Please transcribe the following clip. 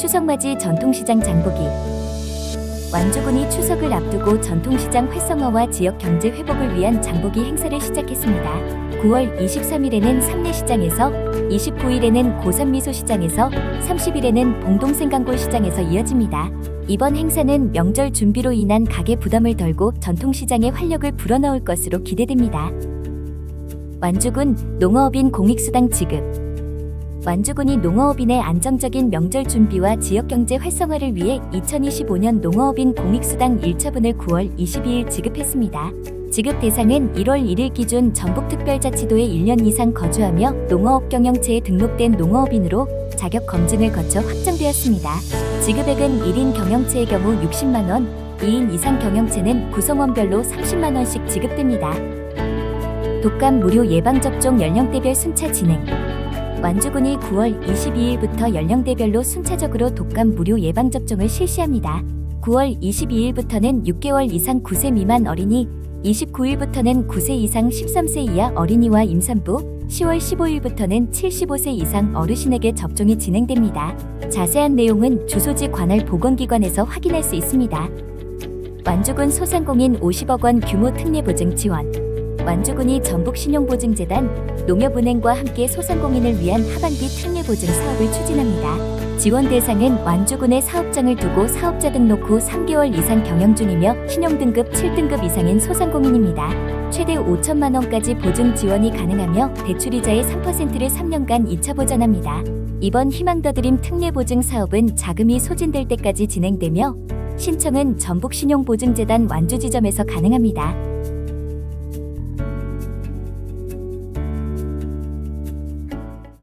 추석맞이 전통시장 장보기 완주군이 추석을 앞두고 전통시장 활성화와 지역 경제 회복을 위한 장보기 행사를 시작했습니다. 9월 23일에는 삼내시장에서, 29일에는 고산미소시장에서, 30일에는 봉동생강골 시장에서 이어집니다. 이번 행사는 명절 준비로 인한 가게 부담을 덜고 전통시장의 활력을 불어넣을 것으로 기대됩니다. 완주군 농어업인 공익수당 지급 완주군이 농어업인의 안정적인 명절 준비와 지역경제 활성화를 위해 2025년 농어업인 공익수당 1차분을 9월 22일 지급했습니다. 지급 대상은 1월 1일 기준 전북특별자치도에 1년 이상 거주하며 농어업 경영체에 등록된 농어업인으로 자격 검증을 거쳐 확정되었습니다. 지급액은 1인 경영체의 경우 60만 원, 2인 이상 경영체는 구성원별로 30만 원씩 지급됩니다. 독감 무료 예방접종 연령대별 순차 진행 완주군이 9월 22일부터 연령대별로 순차적으로 독감 무료 예방접종을 실시합니다. 9월 22일부터는 6개월 이상 9세 미만 어린이, 29일부터는 9세 이상 13세 이하 어린이와 임산부, 10월 15일부터는 75세 이상 어르신에게 접종이 진행됩니다. 자세한 내용은 주소지 관할 보건기관에서 확인할 수 있습니다. 완주군 소상공인 50억 원 규모 특례 보증 지원. 완주군이 전북신용보증재단, 농협은행과 함께 소상공인을 위한 하반기 특례 보증 사업을 추진합니다. 지원 대상은 완주군의 사업장을 두고 사업자 등록 후 3개월 이상 경영 중이며 신용등급 7등급 이상인 소상공인입니다. 최대 5천만 원까지 보증 지원이 가능하며 대출이자의 3%를 3년간 2차 보전합니다. 이번 희망더드림 특례 보증 사업은 자금이 소진될 때까지 진행되며 신청은 전북신용보증재단 완주지점에서 가능합니다.